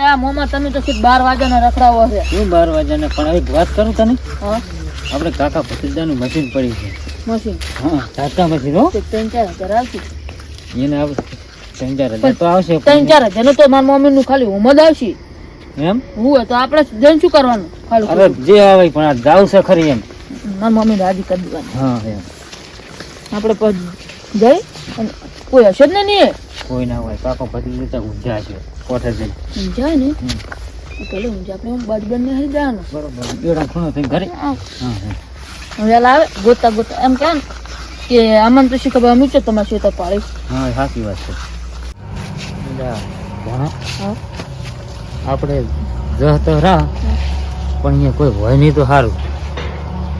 એટલે આ મોમાં તમે તો સીધ બાર વાગ્યાનો રખડાવો છે. શું બાર વાગ્યાને પણ એક વાત કરું તને? આપણે કાકા પતિદાનું મશીન પડી છે. મશીન હા ટાટા મશીન હો. ત્રણ ચાર હજાર આવશે. એને આપણે ત્રણ ચાર હજાર તો આવશે ત્રણ ચાર હજાર તો મારા મમ્મીનું ખાલી ઉમદ આવશે. એમ? હું તો આપણે જઈને શું કરવાનું? ખાલી અરે જે આવે પણ આ જાવ છે ખરી એમ. મારા મમ્મીને રાજી કરી દેવાની. હા એમ. આપણે જઈ કોઈ હશે જ ને નહીં. કોઈ ના હોય. કાકો ભત્રીજો તો ઊંઝા છે. કોઠે જઈ જાય ને હમ. ઊંઝા આપણે એમ બાજુ હરી જવાનું. બરોબર. બેડા ખૂણો થઈ ઘરે? આ હા હા. આવે ગોતા ગોતા. એમ ને કે આમાં તો શી ખબર અમે છે તમારે શેતર પાડી. હા સાચી વાત છે. આપણે જહ તો રા પણ અહીંયા કોઈ હોય નહીં તો સારું.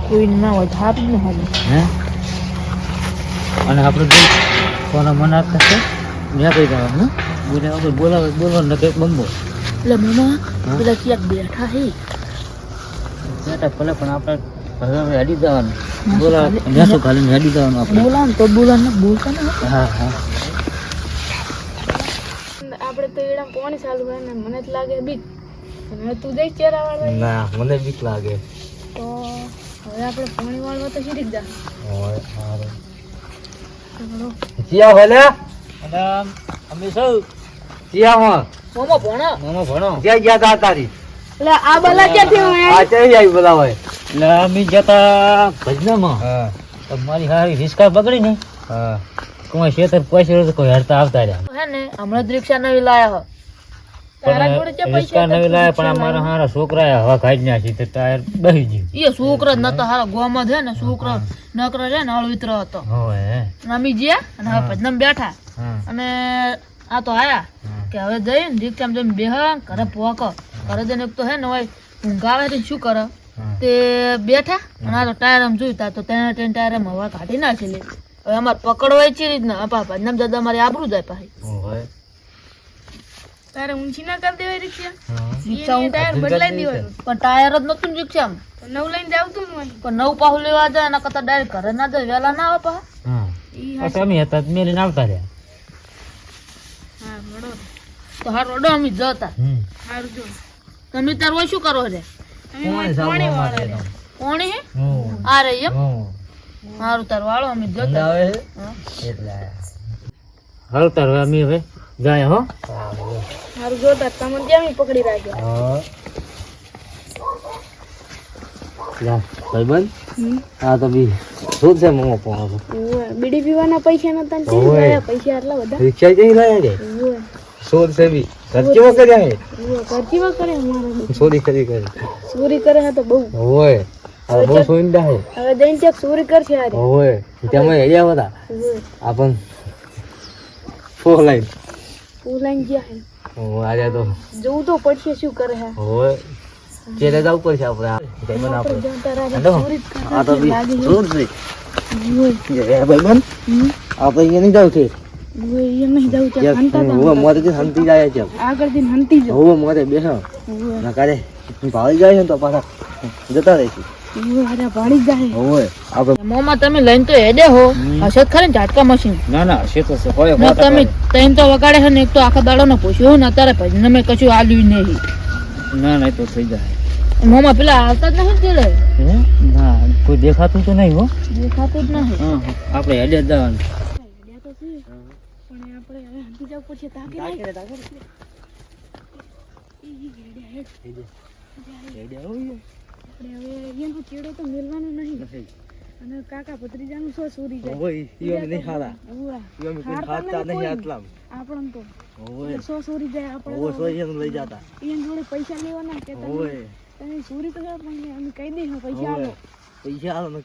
કોઈ ના હોય સારું જ હે? અને આપણે કોના મન આપતા છે? ત્યાં કઈ જવાનું બોલ્યા વગર બોલાવે બોલવાનું કંઈક બંબો. એટલે મમ્મા પેલા ક્યાંક બેઠા હે? બેટા ભલે પણ આપણે હવે હેડી જવાનું. બોલાવે ખાલી- ખાલી હેડી જવાનું આપણે. બોલા તો બોલા ને બોલતા ને હા હા. આપણે તો એડા પોણી ચાલુ હોય ને મને જ લાગે બીક. હવે તું જઈ ચેરા વાળવા ના મને બીક લાગે. તો હવે આપણે પોણી વાળવા તો શીખી જ જા. ચિયા ભલે. અને અમે સૌ ચિયામાં મોમો ભણો. મામા ભણો. ક્યાં ગયા તા તારી. એટલે આ બલા ક્યાંથી હોય? આ ચઈ આવી બોલાવે એટલે અમે જતા ભજનામાં. હા. તો હારી રિસ્કા બગડી ને. હા. કોઈ શેતર પૈસા તો કોઈ હરતા આવતા રહ્યા. હે ને હમણાં જ રિક્ષા નવી લાયા હો. તારા જોડે પણ જે રિસ્કા પૈસા નવી લાયા પણ અમારા હારા છોકરાએ હવા ખાઈ નાખી તો ટાયર બહી ગયું. એ છોકરો નતો ગોમાં છે ને છોકરો નકરો છે ને અળવિતરો હતો. અમે ગયા અને હવે બેઠા. અને આ તો આયા. કે હવે જઈને રિક્ષામાં જઈને બેહ ઘરે પોકો ઘરે જઈને એક તો હે ને હોય ઊંઘાવે તો શું કરે? તે બેઠા અને આ તો ટાયર આમ જોયું તા તો ત્યાં ત્યાં ટાયર આમ હવા કાઢી નાખી લે. હવે અમારે પકડવાય છે રીતના. આપા ભજનામ દાદા મારી આબરું જાય પાછી તારે ઊંચી ના કરી દેવાય રિક્ષા ટાયર બદલાઈ દેવાય. પણ ટાયર જ નતું રિક્ષા નવ લઈને જાવ તું પણ નવ પાહુ લેવા જાય એના કરતા ડાયરેક્ટ ઘરે ના જાય વેલા ના આવે પાહા. હા. પછી હતા તો આવતા રહ્યા. તો હારું અડો અમે જતા. હમ. હારું જો. તમે તાર હોય શું કરો રે કોણે હે. આ રહી એમ? હારું તાર વાળો અમે જતા. આવે. એટલે. હાલ તાર અમે હવે. જાય હો. હારું જોતા તમને કેમ પકડી રાખ્યો? હા. લા, ભાઈબંધ? આ તો બી શું છે મમ્મા પોણો બીડી પીવાના પૈસા નતા પૈસા આટલા બધા? રિક્ષા જઈ લાયા છે ઓવે. શોધ સેવી. બી ખર્ચો કરે હે ઓવે. કરે અમારે ચોરી કરી કરે. ચોરી કરે હા તો બહુ. હોય હવે બહુ સોઈંદા હે. હવે જઈને ત્યાં ચોરી કરશે આજે હોય તેમાં હેડ્યા હતા? આપણ ફોર લાઈન. ઓનલાઈન ગયા હે. આજે તો જોઉં તો પડશે શું કરે હે. હોય ચેલે જવું પડશે આપણે. ભાઈબંધ આપણે આ તો બી જોર છે. ભાઈબંધ આપણે અહીંયા નહીં જવું છે. ઓવે, એ નહીં જવું ત્યાં હંતા તા. હવે મોરે થી હંતી જાય છે આગળ જઈને હંતી જાઓ. હવે મોરે બેસો ના કાલે ભાવી જાય છે તો પાછા જતા રહેશે. ઓવે, અરે ભાળી જ જાય. હોય આપણે મોમાં તમે લઈને તો હેડે હો. હશે જ ઝાટકા મશીન. ના ના છે. તો હોય તમે કરે. તો વગાડે છે ને એક તો આખા દાડો ને પૂછ્યું ને અત્યારે ભજન મેં કશું આલ્યું નહીં. ના ના એ તો થઈ જાય. મોમાં પેલા આવતા જ નથી તેડે ના કોઈ દેખાતું તો નહીં હો. દેખાતું જ નહીં આપડે. આપણે હેડે જ જવાનું. જવું પડશે તાકે નહીં. આપણે હવે એનો ચેડો તો મેલવાનો નહીં અને કાકા ભત્રીજાનું સો સુરી જાય હોય ઈઓને નહીં હારા ઉવા. ઈઓને કોઈ હારતા હારતા નહીં નહીં કોઈ. તો હોય સો સુરી જાય આપણે હોય સો એને લઈ જતા એની જોડે પૈસા લેવાના ચોરી તો પણ દઈશું પૈસા પૈસા આલો ને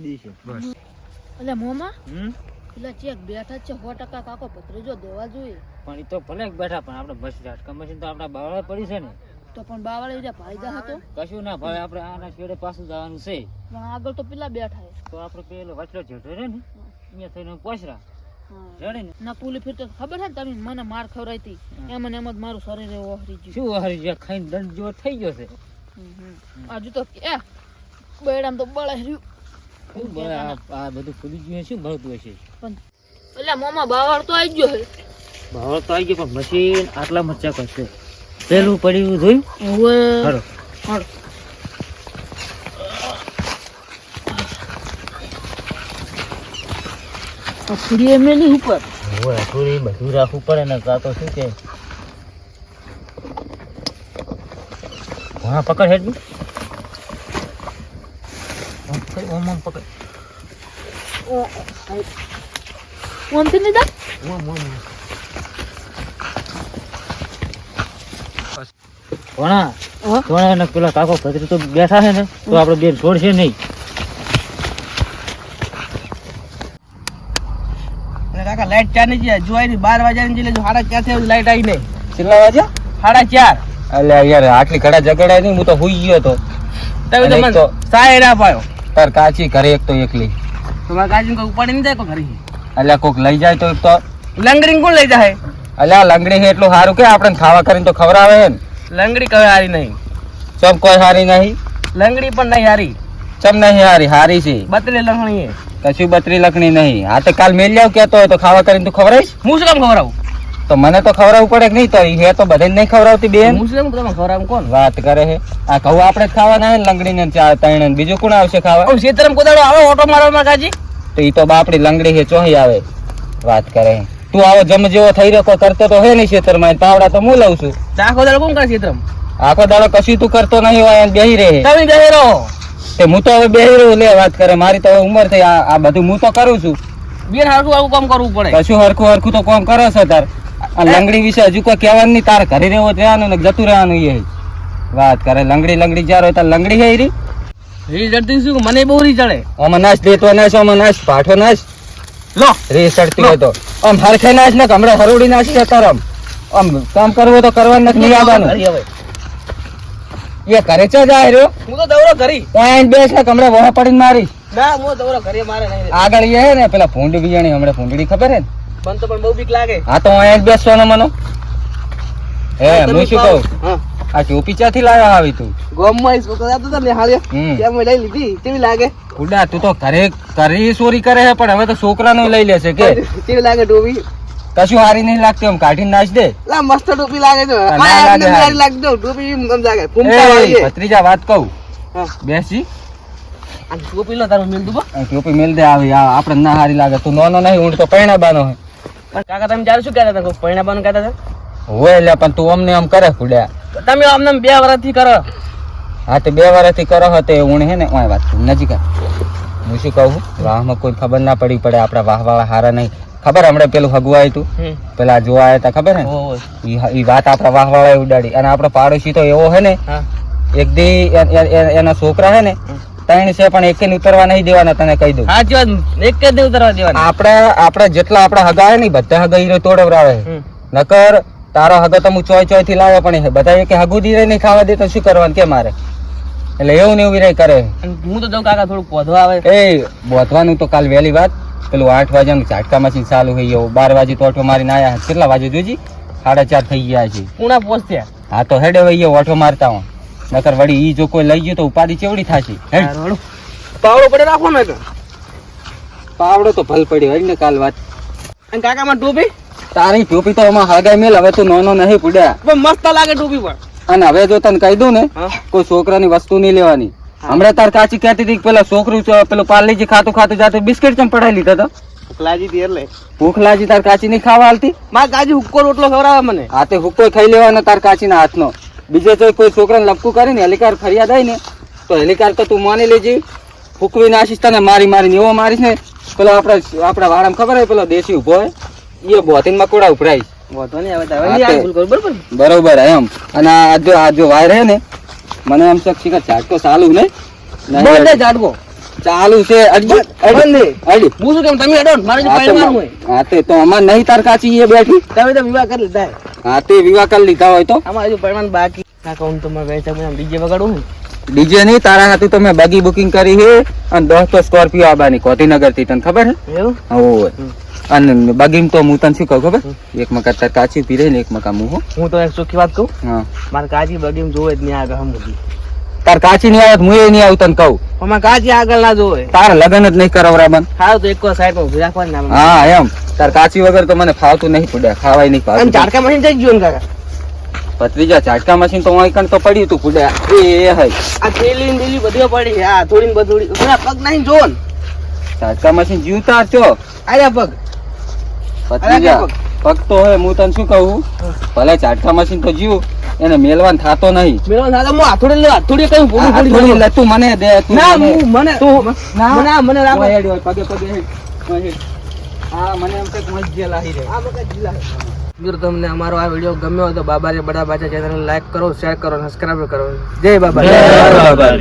દઈશું? પેલા ચેક બેઠા છે સો ટકા કાકો ભત્રીજો દેવા જોઈએ. પણ એ તો ભલે બેઠા પણ આપણે બસ ઝાટકા મશીન તો આપણા બાવળે પડી છે ને. તો પણ બાવળે જે ફાયદા હતો? કશું ના ભાઈ આપણે આના છેડે પાછું જવાનું છે. પણ આગળ તો પેલા બેઠા તો આપણે પેલો વાટલો જેઠો રે ને અહીંયા થઈને પોસરા ને. પુલી ફીર તો ખબર છે તમે મને માર ખવડાવી હતી. એમ ને એમ જ મારું શરીર એવું ઓહરી ગયું. શું હારી જે ખાઈને દંડ જેવો થઈ ગયો છે. હજુ તો એ બેડામ તો બળાઈ રહ્યું. શું આ આ બધું ફૂલી ગયું છે, શું બળતું હશે? પણ એટલે મોમાં બાવાળ તો આવી ગયો છે તો આવી ગયો પણ મશીન આટલા મચ્ચા કરશે. પેલું પડ્યું જોયું? હવે ખરો હાલો. એમને નહીં ઉપર? ઓય થોડી બધું રાખવું પડે ને કાં તો શું કે? હા પકડ હેડ આમ પકડ ઓમ ઓમ પકડ ઓમથી નહીં દા ઓમ ઓમ ભણા? ભણા ને પેલા કાકો ભત્રી તો બેઠા છે ને તો આપણે બેન છોડશે નહીં. કાકા લાઈટ ચારની છે જોઈ ની બાર વાગ્યા ની સાડા ચાર થયા લાઈટ આવી નહીં કેટલા વાગ્યા? સાડા ચાર. એટલે યાર આટલી ઘડા ઝઘડા નહીં હું તો હુઈ ગયો તો. તમે ના પાયો. તાર કાચી ઘરે એક તો એકલી. તમારા કાચી કોઈ ઉપાડી નહીં જાય કોઈ ઘરે? અલ્યા કોક લઈ જાય તો તો. લંગડી કોણ લઈ જાય? અલ્યા લંગડી હે એટલું સારું કે આપણે ખાવા કરીને તો ખવડાવે હે ને. લંગડી કઈ હારી નહીં. ચમ કોઈ હારી નહીં? લંગડી પણ નહીં હારી. ચમ નહીં હારી? હારી છે. બતરી લખણી હે. કશું બત્રી લખણી નહીં. આ તો કાલ મેલ જાવ કેતો હોય તો ખાવા કરીને તું ખવડાવીશ? હું શું કામ ખવડાવું? તો મને તો ખવડાવવું પડે કે નહીં? તો હે તો બધાને નહીં ખવડાવતી બેન. હું શું તમે ખવડાવું? કોણ? વાત કરે છે આ કહું આપણે જ ખાવાના હે લંગડી ને ચાર ને બીજું કોણ આવશે ખાવા? ઓ શેતરમ કોદાડો આવો ઓટો મારવા કાજી? તો ઈ તો બાપડી લંગડી હે ચોહી આવે. વાત કરે. તું આવો જમ જેવો થઈ રહ્યો કરતો તો હે નહીં ખેતરમાં પાવડા તો હું લઉં છું. ચા દાડો કોણ કરે શેતરમ? આખો દાડો કશું તું કરતો નહીં હોય બેહી રહે. તમે બેહી રહો. તે હું તો હવે બેહી રહ્યો લે વાત કરે મારી તો હવે ઉંમર થઈ આ આ બધું હું તો કરું છું. બેન હરખું આવું કામ કરવું પડે. કશું હરખું હરખું તો કોમ કરો છો તાર. આ લંગડી વિશે હજુ કોઈ કહેવાનું નહીં. તાર ઘરે રહેવો રહેવાનું ને જતું રહેવાનું એ વાત કરે લંગડી લંગડી જાર હોય તાર લંગડી હે રી? રી જડતી શું? મને બહુ રી ચડે. આમાં નાશ દેતો નાશ આમાં નાશ પાઠો નાશ. લો. રે ચડતી હોય તો. આમ હરખે નાશ ને હમણાં હરોડી નાશી જતા આમ. આમ કામ કરવું તો કરવાનું નથી આવવાનું. એ ઘરે છે જાય રહ્યો? હું તો દવરો કરી ત્યાં બેસ ને હમણાં વહા પડીને મારી. ના હું દવરો ઘરે મારે નહીં આગળ એ હે ને પેલા ભૂંડ બિયાણી હમણાં ભૂંડડી ખબર હે ને? મને તો પણ બહુ બીક લાગે. હા તો અહીંયા જ બેસવાનો મનો. એ હું શું કહું? આ ટોપી ચાથી લાવ્યા આવી તું? ગોમમાં ઈસ વખત તો હાલ્યો ત્યાં મેં લઈ લીધી. કેવી લાગે? ઉડા તું તો ઘરે કરી ચોરી કરે છે પણ હવે તો છોકરાનો લઈ લેશે કે? કેવી લાગે ટોપી કશું હારી નહીં લાગતી આમ કાઢી નાચ દે. લા મસ્ત ટોપી લાગે છે. આ લાગે આટલી હારી. લાગે છે. ટોપી એમ ગમ લાગે. ફૂમતા વાળી ભત્રીજા વાત કહું. બેસી. આ ટોપી લો તારું મેલ દુબો. ટોપી મેલ દે આવી આપણે ના હારી લાગે. તું નોનો નહીં ઊંટ તો પૈણા બાનો હે. પણ કાકા તમે જ્યારે શું કહેતા હતા? કોઈ પરિણામ કહેતા હતા? હોય એટલે પણ તું અમને આમ કરે ફૂડ્યા તમે આમને બે વર્ષથી કરો. હા તે બે વર્ષથી કરો હતો ઊણ હે ને ઓય વાત નજીક હું શું કહું? વાહમાં કોઈ ખબર ના પડી પડે આપણા વાહ વાળા હારા નહીં. ખબર હમણાં પેલું હગું આવ્યું તું? પેલા જોવા આવ્યા હતા ખબર ને. ઈ વાત આપણા વાહ વાળા ઉડાડી. અને આપણો પાડોશી તો એવો હે ને એક દી એના છોકરા હે ને ત્રણ છે પણ એકે ને ઉતરવા નહીં દેવાના તને કહી દઉં. સાચી વાત એક જ ઉતરવા દેવાના. આપણે આપણે જેટલા આપણા હગા નહીં બધા હગા હીરો તોડવરાવે. નકર તારો હગો તો હું ચોય ચોયથી લાવે પણ બધા એકે હગું દીરે નહીં ખાવા દે તો શું કરવાનું કે મારે એટલે એવું ને એવું વિરાય કરે. હું તો જાઉં કાકા થોડુંક પોધવા આવે. એ બોધવાનું તો કાલ વહેલી વાત. પેલું આઠ વાગ્યાનું ઝાટકા મશીન ચાલુ થઈ ગયું. બાર વાગે તો ઓઠો મારીને આયા. કેટલા વાગે જોજી? સાડા ચાર થઈ ગયા છે. પૂણા પહોંચ્યા. હા તો હેડે વહી ગયો ઓઠો મારતા હું. નકર વળી ઈ જો કોઈ લઈ ગયું તો ઉપાડી ચેવડી થાશે પાવડો પડે રાખો ને પાવડો તો ભલ પડ્યો હોય ને કાલ વાત. અને કાકામાં ડૂબી તારી ટોપી તો એમાં હગાઈ મેલ હવે તું નોનો નહીં પડ્યા. પણ મસ્ત લાગે ટોપી પણ. અને હવે જો તને કહી દઉં ને કોઈ છોકરાની વસ્તુ નહીં લેવાની. હમણાં તાર કાચી કહેતી હતી પેલા છોકરું પેલું પાર્લીજી ખાતું ખાતું જાતું બિસ્કિટ ચમ પડાવી લીધા તો? ભૂખલાજી તી એટલે. ભૂખ લાજી તાર કાચી નહીં ખાવા હાલતી? મારા કાચી હુક્કો રોટલો ખવડાવે મને. હાથે તે હુક્કો ખાઈ લેવાનો તાર કાચી ના હાથનો. બીજે તો કોઈ છોકરાને લપકું કરે ને હેલિકાર ફરિયાદ આવી ને તો હેલિકાર તો તું માની લેજે. ફૂકવી નાખીશ તને મારી મારીને એવો મારીશ ને પેલો આપણા આપણા વાળામાં ખબર હોય પેલો દેશી ઊભો હોય એ બોથીન મકોડા ઉપરાઈશ બરોબર એમ. અને આ જો આ જો વાયર હે ને મને એમ શક શીખર ઝાટકો ચાલુ ને ઝાટકો. ચાલુ છે અડી હું. શું કેમ તમે અડો મારે જો હા મારું હોય. હા તે તો અમાર નહીં તાર કાચી એ બેઠી. તમે તો વિવાહ કરી લીધા. હા તે વિવાહ કરી લીધા હોય તો? આમાં હજુ પરમાન બાકી. ના કહું તો મેં વેચા મેં ડીજે વગાડું હું. ડીજે નહીં તારા હાથું તમે બગી બુકિંગ કરી છે અને દસ તો સ્કોર્પિયો આવવાની કોટીનગરથી તને ખબર હે એવું અને બગીમ તો હું તને શું કહું ખબર? એક મકા તાર કાચી પીરે ને એક મકા હું. હું તો એક સુખી વાત કહું? હા. મારે કાચી બગીમ જોવે જ નહીં આગળ હમ તાર કાચી નહીં આવત હું એ નહીં આવું તને કહું. અમારે કાચી આગળ ના જોવે. તાર લગન જ નહીં કરાવરા બન સારું તો એક સાઈડ ઊભી રાખવા ના હા એમ. તાર કાચી વગર તો મને ફાવતું નહીં પડ્યા ખાવાય નહીં અને ફાવતું મશીન જઈ ગયું ને કાકા? ભત્રીજા ઝાટકા મશીન તો અહીં કણ તો પડ્યું તું ફૂડે એ હઈ. આ થેલી ને થેલી બધી પડી હા થોડી ને બધું પગ નહીં જો ને. ઝાટકા મશીન જીવતા છો. આયા પગ. ભત્રીજા અરે પગ. તો હે હું તને શું કહું? ભલે ઝાટકા મશીન તો જીવ એને મેલવાન થાતો નહીં. મેલવાન ના હું આથોડે લે આથોડે કઈ ભૂલું ભૂલી લે, તું મને દે તું ના હું મને તું ના. મને ઓય હેડ, હોય પગે પગે હેડ, હા મને એમ કે મસ્ત જે લાહી રે. આ મગજ ઢીલા છે. જો તમને અમારો આ વીડિયો ગમ્યો હોય તો બાબા રે બડા બાજા ચેનલ લાઈક કરો શેર કરો સબસ્ક્રાઇબ કરો. જય બાબા. જય બાબા.